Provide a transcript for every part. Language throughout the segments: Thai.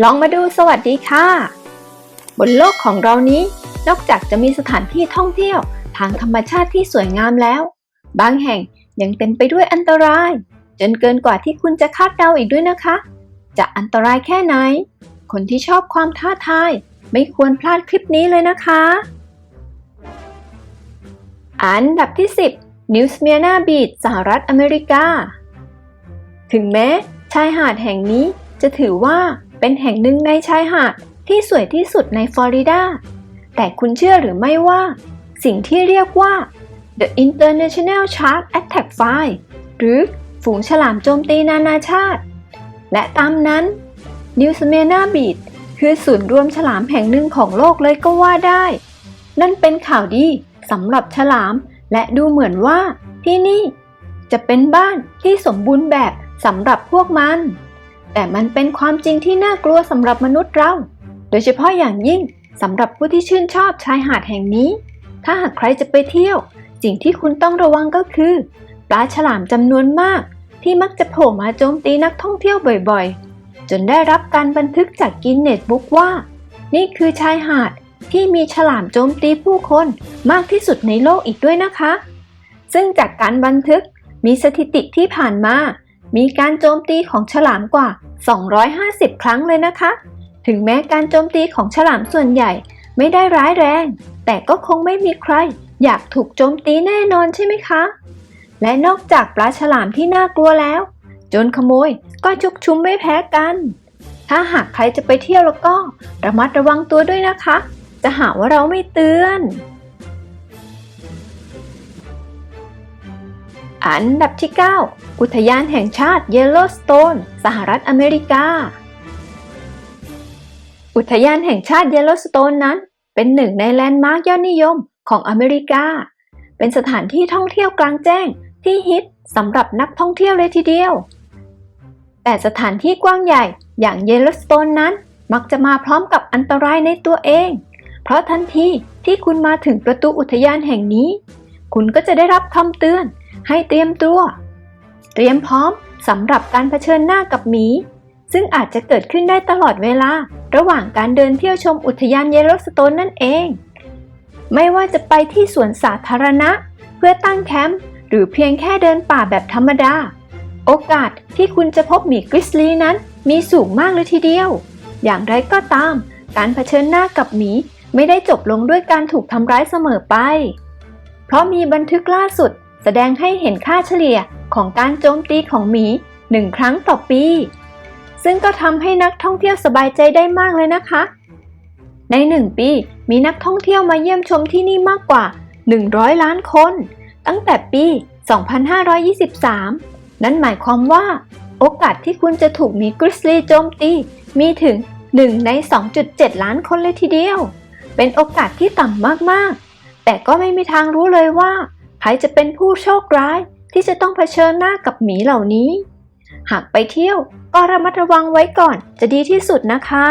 ลองมาดูสวัสดีค่ะ บนโลกของเรานี้ นอกจากจะมีสถานที่ท่องเที่ยวทางธรรมชาติที่สวยงามแล้ว บางแห่งยังเต็มไปด้วยอันตราย จนเกินกว่าที่คุณจะคาดเดาอีกด้วยนะคะ จะอันตรายแค่ไหน คนที่ชอบความท้าทาย ไม่ควรพลาดคลิปนี้เลยนะคะ อันดับที่ 10 นิวสเมียนาบีชสหรัฐอเมริกา ถึงแม้ชายหาดแห่งนี้จะถือว่า เป็นแห่งหนึ่งในชายหาดที่สวยที่สุดในฟลอริดา แต่คุณเชื่อหรือไม่ว่า สิ่งที่เรียกว่า The International Shark Attack File หรือฝูงฉลามโจมตีนานาชาติ และตามนั้นนิวสเมียนาบีชคือศูนย์รวมฉลามแห่งหนึ่งของโลกเลยก็ว่าได้ นั่นเป็นข่าวดีสำหรับฉลาม และดูเหมือนว่าที่นี่ จะเป็นบ้านที่สมบูรณ์แบบสำหรับพวกมัน แต่มันเป็นความจริงที่น่ากลัวสำหรับมนุษย์เรา โดยเฉพาะอย่างยิ่งสำหรับผู้ที่ชื่นชอบชายหาดแห่งนี้ ถ้าหากใครจะไปเที่ยว สิ่งที่คุณต้องระวังก็คือ ปลาฉลามจำนวนมาก ที่มักจะโผล่มาโจมตีนักท่องเที่ยวบ่อยๆ จนได้รับการบันทึกจากกินเน็ตบุ๊กว่า นี่คือชายหาดที่มีฉลามโจมตีผู้คนมากที่สุดในโลกอีกด้วยนะคะ ซึ่งจากการบันทึกมีสถิติที่ผ่านมา มีการโจมตีของฉลามกว่า 250 ครั้งเลยนะคะ ถึงแม้การโจมตีของฉลามส่วนใหญ่ไม่ได้ร้ายแรง แต่ก็คงไม่มีใคร อยากถูกโจมตีแน่นอนใช่ไหมคะ และนอกจากปลาฉลามที่น่ากลัวแล้วจรขโมยก็ชุกชุมไม่แพ้กัน ถ้าหากใครจะไปเที่ยวแล้วก็ ระมัดระวังตัวด้วยนะคะ จะหาว่าเราไม่เตือน อันดับที่ 9 อุทยานแห่งชาติเยลโลสโตน สหรัฐอเมริกา อุทยานแห่งชาติเยลโลสโตนนั้น เป็นหนึ่งในแลนด์มาร์กยอดนิยมของอเมริกา เป็นสถานที่ท่องเที่ยวกลางแจ้งที่ฮิตสำหรับนักท่องเที่ยวเลยทีเดียว แต่สถานที่กว้างใหญ่อย่างเยลโลสโตนนั้น มักจะมาพร้อมกับอันตรายในตัวเอง เพราะทันทีที่คุณมาถึงประตูอุทยานแห่งนี้ คุณก็จะได้รับคำเตือน ให้เตรียมตัว เตรียมพร้อมสำหรับการเผชิญหน้ากับหมี ซึ่งอาจจะเกิดขึ้นได้ตลอดเวลา ระหว่างการเดินเที่ยวชมอุทยานเยลโลสโตนนั่นเอง ไม่ว่าจะไปที่สวนสาธารณะ เพื่อตั้งแคมป์หรือเพียงแค่เดินป่าแบบธรรมดา โอกาสที่คุณจะพบหมีกริสลีนั้นมีสูงมากเลยทีเดียว อย่างไรก็ตาม การเผชิญหน้ากับหมีไม่ได้จบลงด้วยการถูกทำร้ายเสมอไป เพราะมีบันทึกล่าสุด แสดงให้เห็นค่าเฉลี่ยของการโจมตีของหมีหนึ่งครั้งต่อปี ซึ่งก็ทำให้นักท่องเที่ยวสบายใจได้มากเลยนะคะ ในหนึ่งปี มีนักท่องเที่ยวมาเยี่ยมชมที่นี่มากกว่า 100 ล้านคน ตั้งแต่ปี 2523 นั่นหมายความว่า โอกาสที่คุณจะถูกมีกริสลีโจมตี มีถึง 1 ใน 2.7 ล้านคนเลยทีเดียว เป็นโอกาสที่ต่ำมากๆ แต่ก็ไม่มีทางรู้เลยว่า ใครจะเป็นผู้โชคร้ายที่จะต้องเผชิญหน้ากับหมีเหล่านี้ หากไปเที่ยวก็ระมัดระวังไว้ก่อนจะดีที่สุดนะคะ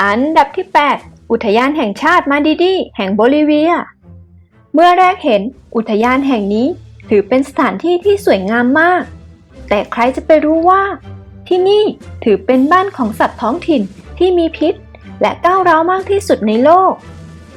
อันดับที่ 8 อุทยานแห่งชาติมาดิดีแห่งโบลิเวีย เมื่อแรกเห็นอุทยานแห่งนี้ถือเป็นสถานที่ที่สวยงามมาก แต่ใครจะไปรู้ว่า ที่นี่ถือเป็นบ้านของสัตว์ท้องถิ่นที่มีพิษ และก้าวร้าวมากที่สุดในโลก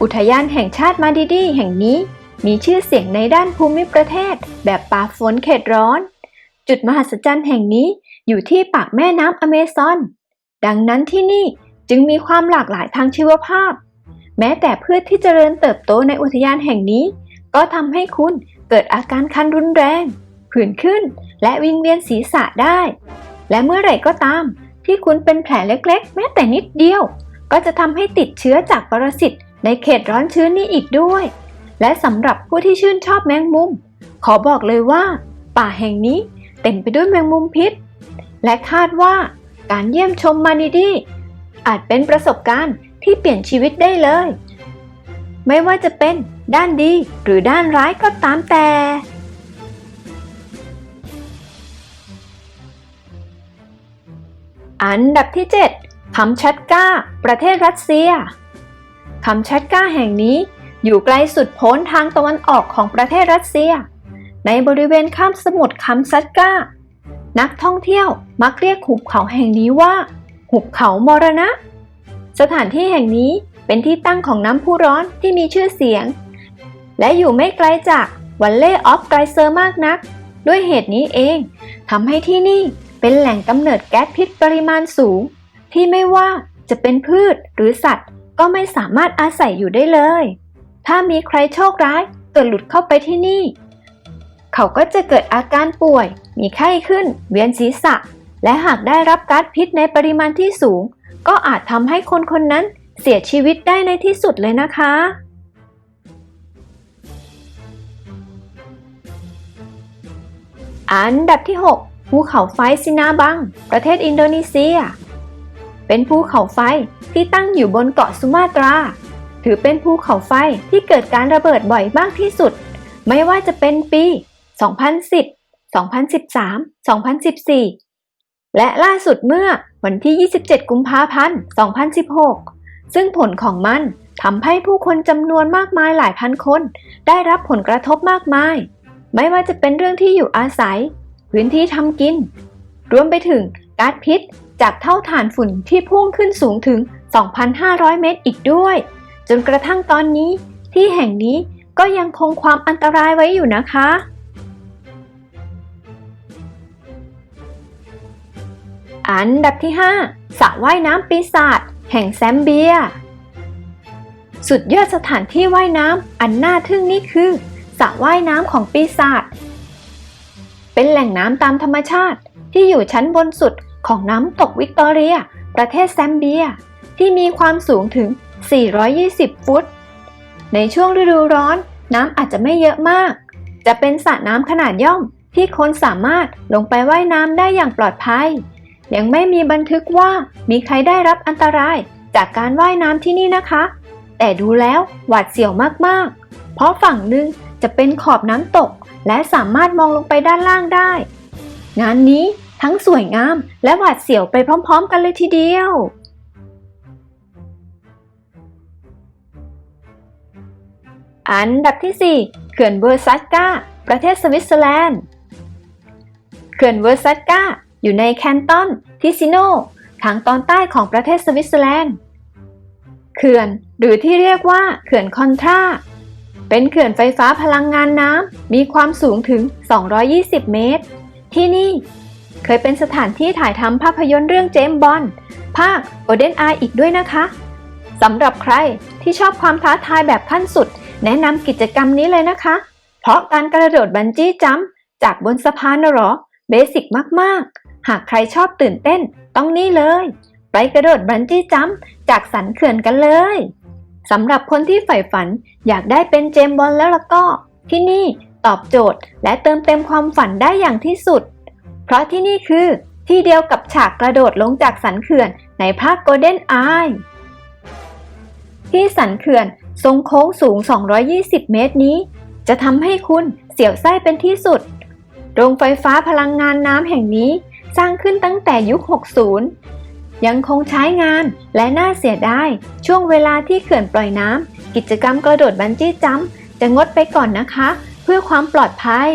อุทยานแห่งชาติมาดิดีแห่งนี้มีชื่อเสียงในด้านภูมิประเทศ แบบป่าฝนเขตร้อน จุดมหัศจรรย์แห่งนี้อยู่ที่ปากแม่น้ำอเมซอน ดังนั้นที่นี่จึงมีความหลากหลายทางชีวภาพ แม้แต่พืชที่เจริญเติบโตในอุทยานแห่งนี้ ก็ทำให้คุณเกิดอาการคันรุนแรงผื่นขึ้น และวิงเวียนศีรษะได้ และเมื่อไหร่ก็ตาม ที่คุณเป็นแผลเล็กๆ แม้แต่นิดเดียว ก็จะทำให้ติดเชื้อจากปรสิตในเขตร้อนชื้นนี้อีกด้วย และสำหรับผู้ที่ชื่นชอบแมงมุม ขอบอกเลยว่า ป่าแห่งนี้เต็มไปด้วยแมงมุมพิษ และคาดว่าการเยี่ยมชมมานิดีอาจเป็นประสบการณ์ที่เปลี่ยนชีวิตได้เลย ไม่ว่าจะเป็นด้านดีหรือด้านร้ายก็ตามแต่อันดับที่ 7 คัมชัตกาประเทศรัสเซียคัมชัตกาแห่งนี้อยู่ไกลสุดพ้นทางตะวันออกของประเทศรัสเซีย ในบริเวณข้ามสมุทรคัมซัตกานักท่องเที่ยวมักเรียกหุบเขาแห่งนี้ว่า หุบเขามรณะ สถานที่แห่งนี้เป็นที่ตั้งของน้ำพุร้อนที่มีชื่อเสียง และอยู่ไม่ไกลจากวันเล่ออฟไกรเซอร์มากนัก ด้วยเหตุนี้เองทำให้ที่นี่เป็นแหล่งกำเนิดแก๊สพิษปริมาณสูง ที่ไม่ว่าจะเป็นพืชหรือสัตว์ ก็ไม่สามารถอาศัยอยู่ได้เลย ถ้ามีใครโชคร้ายเกิดหลุดเข้าไปที่นี่ เขาก็จะเกิดอาการป่วย มีไข้ขึ้น เวียนศีรษะ และหากได้รับก๊าซพิษในปริมาณที่สูง ก็อาจทำให้คนคนนั้นเสียชีวิตได้ในที่สุดเลยนะคะ อันดับที่ 6 ภูเขาไฟซินาบัง ประเทศอินโดนีเซีย เป็นภูเขาไฟที่ตั้งอยู่บนเกาะสุมาตรา ถือเป็นภูเขาไฟที่เกิดการระเบิดบ่อยมากที่สุด ไม่ว่าจะเป็นปี 2010 2013 2014 และล่าสุดเมื่อวันที่ 27 กุมภาพันธ์ 2016 ซึ่งผลของมันทำให้ผู้คนจำนวนมากมายหลายพันคน ได้รับผลกระทบมากมาย ไม่ว่าจะเป็นเรื่องที่อยู่อาศัย พื้นที่ทำกิน รวมไปถึงก๊าซพิษ จากเท่าฐานฝุ่นที่พุ่งขึ้นสูงถึง 2,500 เมตรอีกด้วย จนกระทั่งตอนนี้ ที่แห่งนี้ก็ยังคงความอันตรายไว้อยู่นะคะ อันดับที่ 5สระว่ายน้ำปีศาจแห่งแซมเบีย สุดยอดสถานที่ว่ายน้ำอันน่าทึ่งนี่คือสระว่ายน้ำของปีศาจเป็นแหล่งน้ำตามธรรมชาติที่อยู่ชั้นบนสุด ของน้ำตกวิกตอเรีย ประเทศแซมเบีย ที่มีความสูงถึง 420 ฟุต ในช่วงฤดูร้อนน้ำอาจจะไม่เยอะมาก จะเป็นสระน้ำขนาดย่อมที่คนสามารถลงไปว่ายน้ำได้อย่างปลอดภัย ยังไม่มีบันทึกว่ามีใครได้รับอันตรายจากการว่ายน้ำที่นี่นะคะ แต่ดูแล้วหวาดเสียวมากๆ เพราะฝั่งหนึ่งจะเป็นขอบน้ำตก และสามารถมองลงไปด้านล่างได้ งานนี้ ทั้งสวยงามและหวาดเสียวไปพร้อมๆ กันเลยทีเดียวอันดับที่ 4 เขื่อนเวอร์ซัสกาประเทศสวิตเซอร์แลนด์ เขื่อนเวอร์ซัสกาอยู่ในแคนตอนทิซิโน ทางตอนใต้ของประเทศสวิตเซอร์แลนด์ เขื่อนหรือที่เรียกว่าเขื่อนคอนทรา เป็นเขื่อนไฟฟ้าพลังงานน้ำ มีความสูงถึง 220 เมตร ที่นี่ เคยเป็นสถานที่ถ่ายทำภาพยนตร์เรื่องเจมส์บอนด์ภาค Golden Eye อีกด้วยนะคะสำหรับใครที่ชอบความท้าทายแบบขั้นสุด แนะนำกิจกรรมนี้เลยนะคะ เพราะการกระโดดบันจี้จัมป์จากบนสะพานน่ะเหรอเบสิกมากๆ หากใครชอบตื่นเต้นต้องนี่เลย ไปกระโดดบันจี้จัมป์จากสันเขื่อนกันเลยสำหรับคนที่ใฝ่ฝันอยากได้เป็นเจมบอลแล้วล่ะก็ ที่นี่ตอบโจทย์และเติมเต็มความฝันได้อย่างที่สุด เพราะที่นี่คือที่เดียวกับฉากกระโดดลงจากสันเขื่อนในภาค Golden Eye ที่สันเขื่อนทรงโค้งสูง 220 เมตรนี้ จะทำให้คุณเสียวไส้เป็นที่สุด โรงไฟฟ้าพลังงานน้ำแห่งนี้สร้างขึ้นตั้งแต่ยุค 60 ยังคงใช้งานและน่าเสียดายช่วงเวลาที่เขื่อนปล่อยน้ำกิจกรรมกระโดดบันจี้จัมป์จะงดไปก่อนนะคะ เพื่อความปลอดภัย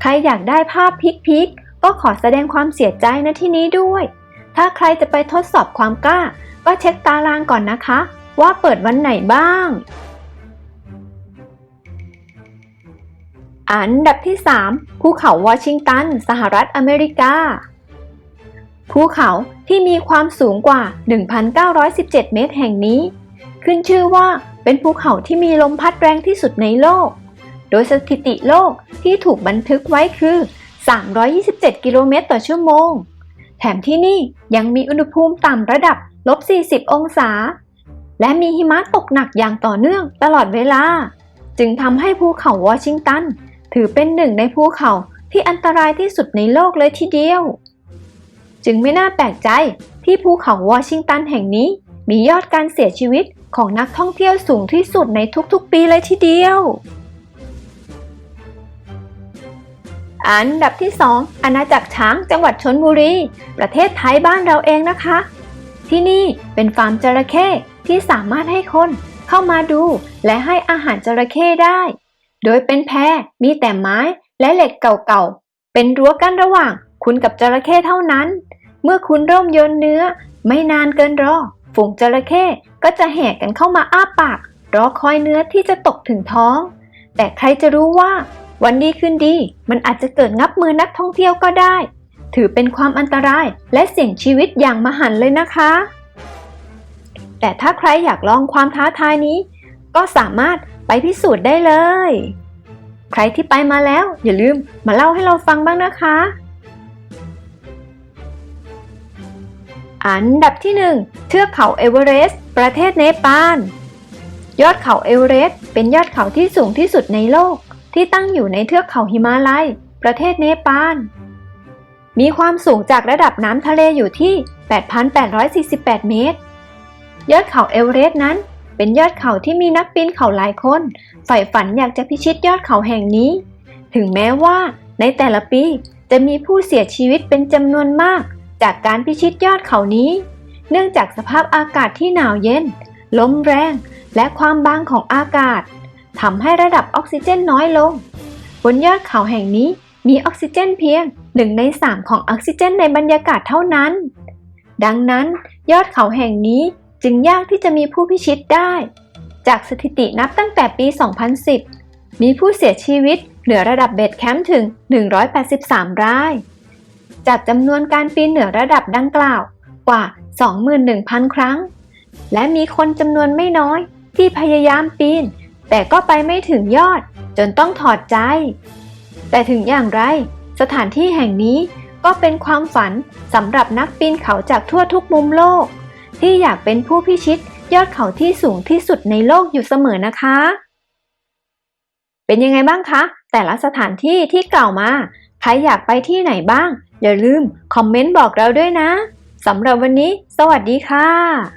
ใครอยากได้ภาพพิกๆ ก็ขอแสดงความเสียใจณที่นี้ด้วย ถ้าใครจะไปทดสอบความกล้า ก็เช็คตารางก่อนนะคะ ว่าเปิดวันไหนบ้าง อันดับที่ 3 ภูเขาวอชิงตัน สหรัฐอเมริกา ภูเขาที่มีความสูงกว่า 1,917 เมตรแห่งนี้ ขึ้นชื่อว่าเป็นภูเขาที่มีลมพัดแรงที่สุดในโลก โดยสถิติโลกที่ถูกบันทึกไว้คือ 327 กิโลเมตรต่อชั่วโมง แถมที่นี่ยังมีอุณหภูมิต่ำระดับลบ 40 องศา และมีหิมะตกหนักอย่างต่อเนื่องตลอดเวลา จึงทำให้ภูเขาวอชิงตัน ถือเป็นหนึ่งในภูเขาที่อันตรายที่สุดในโลกเลยทีเดียว จึงไม่น่าแปลกใจที่ภูเขาวอชิงตันแห่งนี้มียอดการเสียชีวิตของนักท่องเที่ยวสูงที่สุดในทุกๆ ปีเลยทีเดียว อันดับที่ 2 อาณาจักรช้างจังหวัดชนบุรี ประเทศไทยบ้านเราเองนะคะ ที่นี่เป็นฟาร์มจระเข้ที่สามารถให้คนเข้ามาดูและให้อาหารจระเข้ได้ โดยเป็นแพมีแต่ไม้และเหล็กเก่าๆ เป็นรั้วกั้นระหว่างคุณกับจระเข้เท่านั้น เมื่อคุณเริ่มโยนเนื้อ ไม่นานเกินรอ ฝูงจระเข้ก็จะแห่กันเข้ามาอ้าปาก รอคอยเนื้อที่จะตกถึงท้อง แต่ใครจะรู้ว่า วันดีคืนดี มันอาจจะเกิดงับมือนักท่องเที่ยวก็ได้ ถือเป็นความอันตรายและเสี่ยงชีวิตอย่างมหันเลยนะคะ แต่ถ้าใครอยากลองความท้าทายนี้ ก็สามารถไปพิสูจน์ได้เลย ใครที่ไปมาแล้ว อย่าลืมมาเล่าให้เราฟังบ้างนะคะ อันดับที่ 1 เทือกเขาเอเวอเรสต์ประเทศเนปาลยอดเขาเอเวอเรสต์เป็นยอดเขาที่สูงที่สุดในโลก ที่ตั้งอยู่ในเทือกเขาหิมาลัย ประเทศเนปาล มีความสูงจากระดับน้ำทะเลอยู่ที่ 8,848 เมตร ยอดเขาเอเวอเรสต์นั้น เป็นยอดเขาที่มีนักปีนเขาหลายคนใฝ่ฝันอยากจะพิชิตยอดเขาแห่งนี้ ถึงแม้ว่าในแต่ละปีจะมีผู้เสียชีวิตเป็นจำนวนมาก จากการพิชิตยอดเขานี้ เนื่องจากสภาพอากาศที่หนาวเย็น ลมแรง และความบางของอากาศ ทำให้ระดับออกซิเจนน้อยลง บนยอดเขาแห่งนี้มีออกซิเจนเพียง1ใน3ของออกซิเจนในบรรยากาศเท่านั้น ดังนั้นยอดเขาแห่งนี้จึงยากที่จะมีผู้พิชิตได้ จากสถิตินับตั้งแต่ปี 2010 มีผู้เสียชีวิตเหนือระดับเบสแคมป์ถึง 183 ราย จากจำนวนการปีนเหนือระดับดังกล่าวกว่า 21,000 ครั้ง และมีคนจำนวนไม่น้อยที่พยายามปีน แต่ก็ไปไม่ถึงยอดจนต้องถอดใจ แต่ถึงอย่างไร สถานที่แห่งนี้ก็เป็นความฝันสำหรับนักปีนเขาจากทั่วทุกมุมโลก ที่อยากเป็นผู้พิชิตยอดเขาที่สูงที่สุดในโลกอยู่เสมอนะคะ เป็นยังไงบ้างคะ แต่ละสถานที่ที่กล่าวมา ใครอยากไปที่ไหนบ้าง อย่าลืมคอมเมนต์บอกเราด้วยนะสำหรับวันนี้ สวัสดีค่ะ